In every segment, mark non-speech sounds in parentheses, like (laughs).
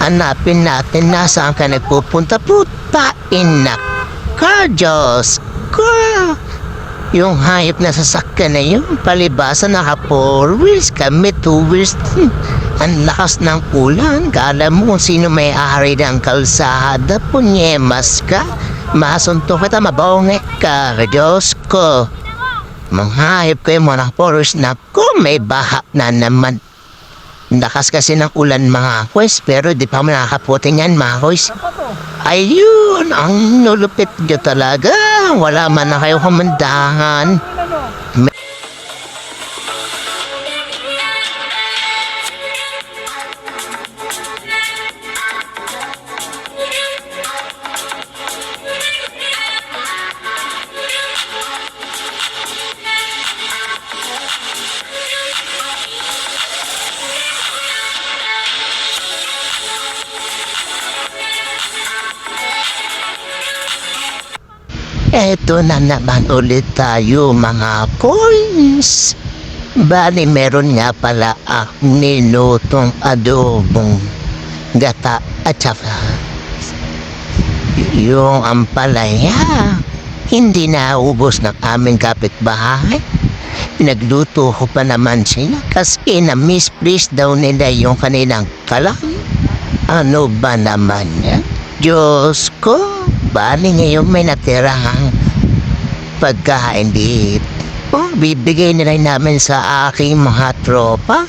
Hanapin natin nasaan ka nagpupunta. Puta, inak ka, Diyos ko. Yung hayop na sasakyan na yun, palibasa naka four wheels, kami two wheels. Hmm. Ang lakas ng ulan, kala mo kung sino may ari ng kalsada, punyemas ka. Masunto kita, mabonge ka, Diyos ko. Mga hayop kayo mga naka-forest na ko, may baha na naman. Lakas kasi ng ulan mga kwes, pero di pa mo nakakaputin yan mga kwes. Ayun, ang nulupit nyo talaga. Wala man na kayo kumandahan. Eto na naman ulit tayo mga coins. Bali meron nga pala ang nilutong adobong gata at saka yung ampalaya. Hindi naubos ng aming kapitbahay. Pinagluto ko pa naman sila kasi na-misplace daw nila yung kanilang kalang. Ano ba naman yan? Diyos ko, bali ngayon may natirang pagkain dito. Oh, bibigay nila namin sa aking mga tropa.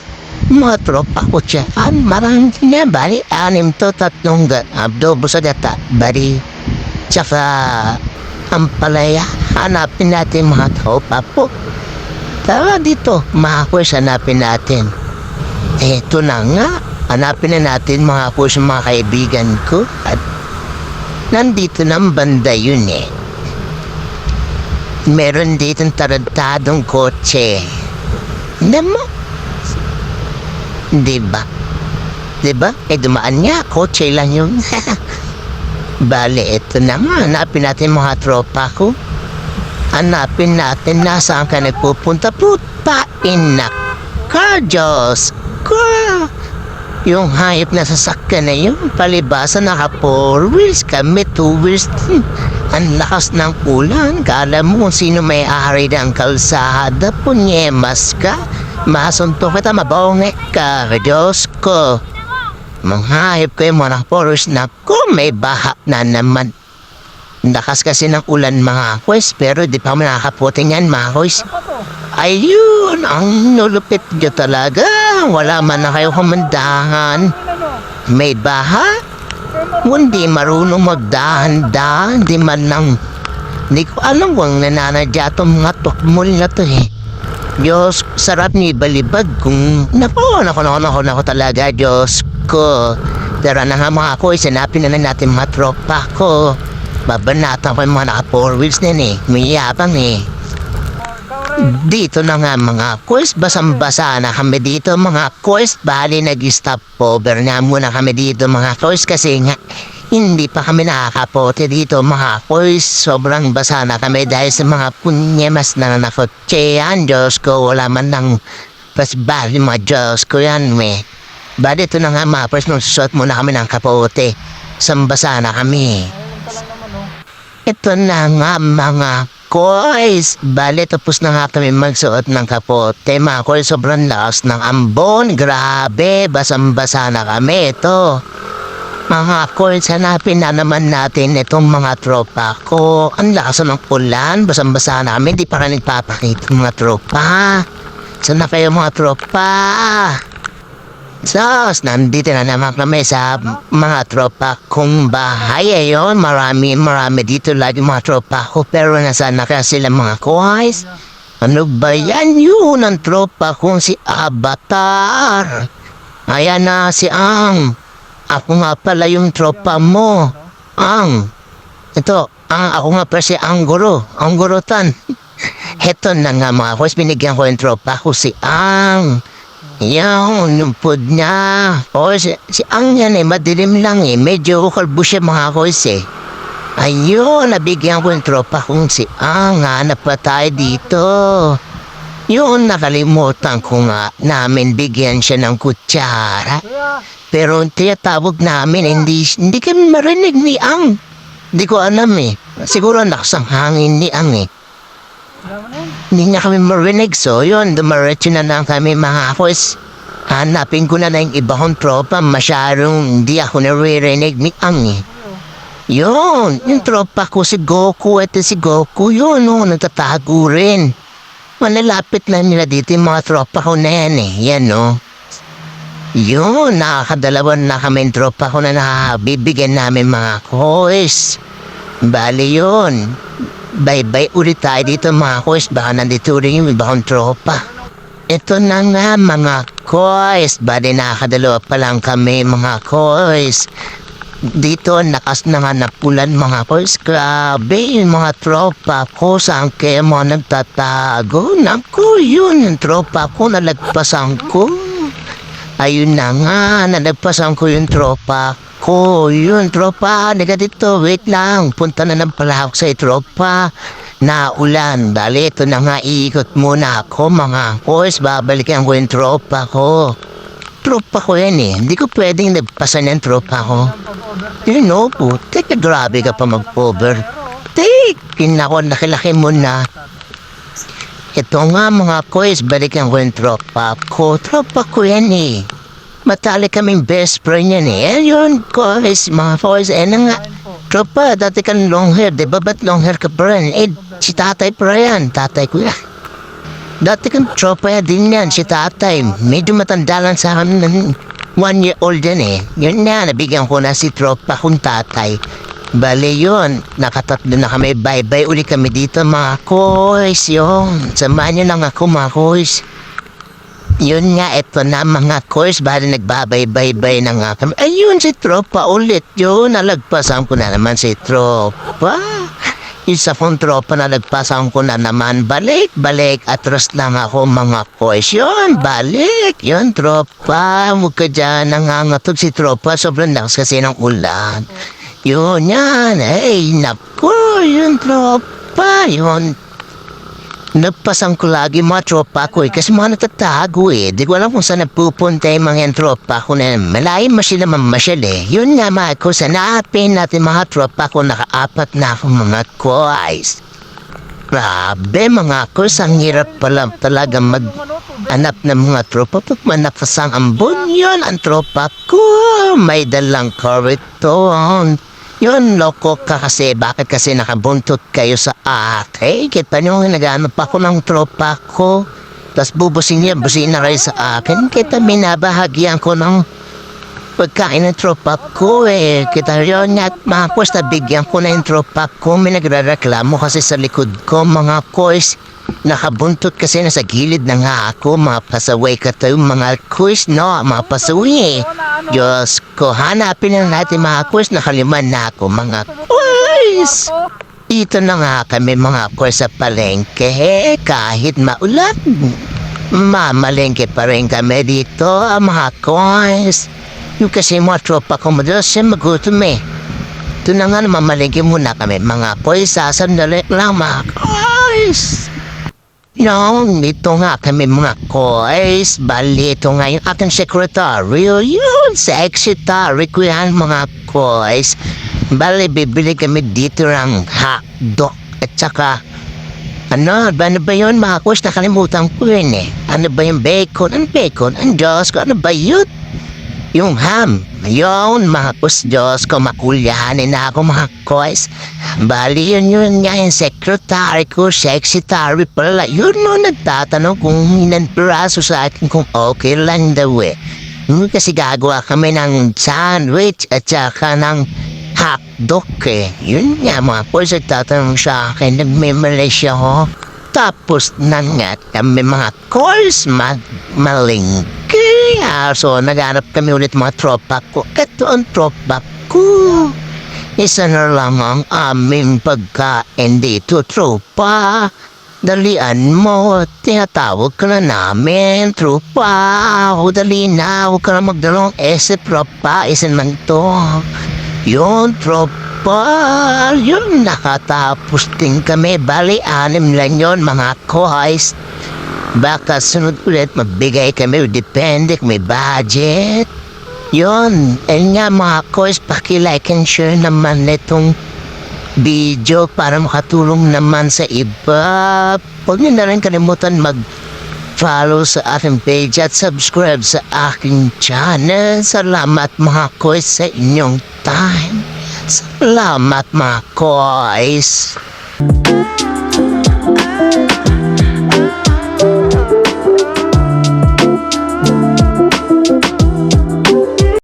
Mga tropa ko tiyan. Marami na, bali, anim to tatlong abdobo sa gata. Bali, tsaka ang palaya. Hanapin natin mga tropa po. Tara dito, mga kwes, hanapin natin. Eto na nga, hanapin na natin mga kwes, mga kaibigan ko. At nandito ng banda yun eh. Meron dito tarantadong kotse. Namo? Diba? Diba? Eh dumaan niya, kotse lang yun. (laughs) Bale, eto na nga. Hanapin natin mga tropa ko. Hanapin natin nasaan ka nagpupunta. Ka, Diyos ko. Yung hayop na sasakyan na yun, palibasa naka four wheels, kami two wheels. Ang lakas ng ulan, kala mo kung sino may ari ng kalsada, punyemas ka. Masunto kita, mabonge ka, Diyos ko. Mga hayop kayo mga naka-forest na ko, may baha na naman. Lakas kasi ng ulan mga kwes, pero di pa mo nakakaputin yan mga kwes. Ayun, ang nulupit nyo talaga. Wala man na kayo kumandahan. May baha? Hindi marunong magdahan-dahan. Di man lang. Hindi ko alam kung nananadya itong mga tukmol na to eh. Diyos, sarap ni balibag kung napawan ako, nako, nako, nako talaga, Diyos ko. Tara na nga mga ko, isinapin na natin mga tropa ko. Babanatan ko yung mga naka four wheels na eh. May yabang eh. Dito na nga mga quest, basang-basa na kami dito mga quest. Bali nag-stop over na muna kami dito mga quest kasi nga hindi pa kami nakakapote dito mga quest. Sobrang basa na kami dahil sa mga punyemas na nakotseyan. Diyos ko, wala man ng pasbali mga Diyos ko yan me. Bali ito na nga mga quest, nung susot muna kami ng kapote. Sambasa na kami. Ito na nga mga koys. Bale, tapos na nga kami magsuot ng kapote. Mga koys, sobrang lakas ng ambon. Grabe, basang-basa na kami. Ito. Mga koys, hanapin na naman natin itong mga tropa ko. Ang lakas ng ulan. Basang-basa na kami. Di pa ka nagpapakita mga tropa. Saan na kayo mga tropa? Sos, nandito na naman kami sa mga tropa kong bahay. Ayun, marami, marami dito lagi mga tropa ko. Pero nasaan na kaya sila mga kuhays? Ano ba yan? Yun ang tropa kong si Avatar. Ayan na si Ang. Ako nga pala yung tropa mo. Ang. Ito, ang ako nga pala si Angguro. Anggurutan. (laughs) Heto na nga mga kuhays, binigyan ko yung tropa ko si Ang. Yan, food niya. O, si, si Ang yan eh, madilim lang eh. Medyo kalbo siya mga kois eh. Ayun, nabigyan ko yung tropa kong si Ang. Hanap pa tayo dito. Yun, nakalimutan ko nga namin bigyan siya ng kutsara. Pero ang tinatawag namin, hindi, hindi kami marinig ni Ang. Hindi ko alam eh. Siguro nakasang hangin ni Ang eh. Hindi niya kami marinig. So yun, dumaretso na lang kami mga boys. Hanapin ko na na yung iba kong tropa. Masyadong hindi ako naririnig ni Ang eh. Yun, yung tropa ko si Goku. Ito si Goku, yun oh, nagtatago rin. Malalapit na nila dito yung mga tropa ko na yan eh. Yan oh. Yun, nakakadalawa na kami tropa ko na nakabibigyan namin mga kois. Bali yun. Bye-bye ulit tayo dito mga kois. Baka nandito rin yung iba kong tropa. Ito na nga mga kois. Bali nakakadalawa pa lang kami mga kois. Dito nakas na nga napulan mga kois. Grabe yung mga tropa ko. Saan kayo mga nagtatago? Naku, yun yung tropa ko. Nalagpasan ko. Ayun na nga, nalagpasan ko yung tropa ko. Yun, tropa, naga dito, wait lang. Punta na ng pala ako sa tropa. Naulan, dali, ito na nga, iikot muna ako, mga boys. Babalikan ko yung tropa ko. Tropa ko yan eh. Hindi ko pwedeng nagpasan yung tropa ko. You know po, teka, grabe ka pa mag-over. Take, kinako, nakilaki mo na. Ito nga mga kois, balikan ko yung tropa ko. Tropa ko yan eh. Matali kaming best friend yan eh. Ayun, kois, mga kois. Eh na nga, tropa, dati kan long hair, di ba? Ba't long hair ka pa rin? Eh, si tatay pa yan, tatay ko yan. Dati kan tropa yan din yan, si tatay. Medyo matanda lang sa akin ng one year old yan eh. Yun na, nabigyan ko na si tropa kong tatay. Bale yun, nakatatlo na kami, bye-bye uli kami dito mga kois, yun. Samahan niyo lang ako mga kois. Yun nga, eto na mga kois, bali nagbabay-bye-bye na nga. Ayun, si tropa ulit yun, nalagpasan ko na naman si tropa. Isa kong tropa na nagpasan ko na naman, balik, balik, atras lang ako mga kois. Yun, balik, yun tropa, huwag ka dyan, nangangatog si tropa, sobrang lakas kasi ng ulan. Yun yan, ay naku, yun tropa, yun. Nagpasan ko lagi mga tropa ko eh, kasi mga nagtatago eh. Di ko alam kung saan nagpupunta yung mga tropa ko na malayo mo sila mamasyal eh. Yun nga mga ko, sanapin natin mga tropa ko, nakaapat na ako mga kois. Grabe mga kurs, ang hirap pala talaga mag Anak ng mga tropa pag manakasang ambon yun ang tropa ko. May dalang kariton. Yun, loko ka kasi. Bakit kasi nakabuntot kayo sa akin? Kita nyo, naghanap ako ng tropa ko. Tapos bubusin niya, busin na rin sa akin. Kita minabahagyan ko ng pagkain ng tropa ko eh. Kita yun nga, mga kurs, nabigyan ko na yung tropa ko. May nagre-reklamo kasi sa likod ko, mga kurs. Nakabuntot kasi nasa gilid na nga ako, mga pasaway ka tayo, mga quiz, no? Mga pasaway eh. Diyos ko, hanapin na natin mga quiz, nakaliman na ako, mga quiz. Dito na nga kami mga quiz sa palengke, eh, kahit maulan. Mamalengke pa rin kami dito, ah, mga quiz. Yung kasi mga tropa ko doon, siya magutom eh. Ito na nga mamalengke muna kami, mga quiz, sasandali lang mga quiz. Yung, ito nga kami mga kois, bali ito nga yung aking secretary, yun, secretary ko yan mga kois. Bali, bibili kami dito ng hotdog at saka, ano, ba- ano ba yun mga kois, nakalimutan ko yun eh. Ano ba yung bacon? Ang bacon? Ang Diyos ko, ano ba yun? Yung ham. Yun, mga kus Diyos ko, makulyahanin na ako mga kois. Bali, yun yun nga yung secretary ko, secretary pala. Yun no, nagtatanong kung inan piraso sa akin kung okay lang daw eh. Hmm, Kasi gagawa kami ng sandwich at saka ng hotdog eh. Yun nga mga boys, nagtatanong sa akin, nagmimali siya ho. Tapos na nga kami mga calls magmalingki. Ah, so naghanap kami ulit mga tropa ko. Ito ang tropa ko. Isa na lang ang aming pagkain dito, tropa. Dalian mo, tinatawag ka na namin, tropa. O dali na, huwag ka na magdalawang esip, tropa. Isin man to. Yun, tropa. Yun, nakatapos din kami. Bali, anim lang yun, mga kohays. Baka sunod ulit, mabigay kami. Depende kung may budget. Yun, ayun nga mga kois, paki-like and share naman itong video para makatulong naman sa iba. Huwag niyo na rin kalimutan mag follow sa aking page at subscribe sa aking channel. Salamat mga kois sa inyong time. Salamat mga kois.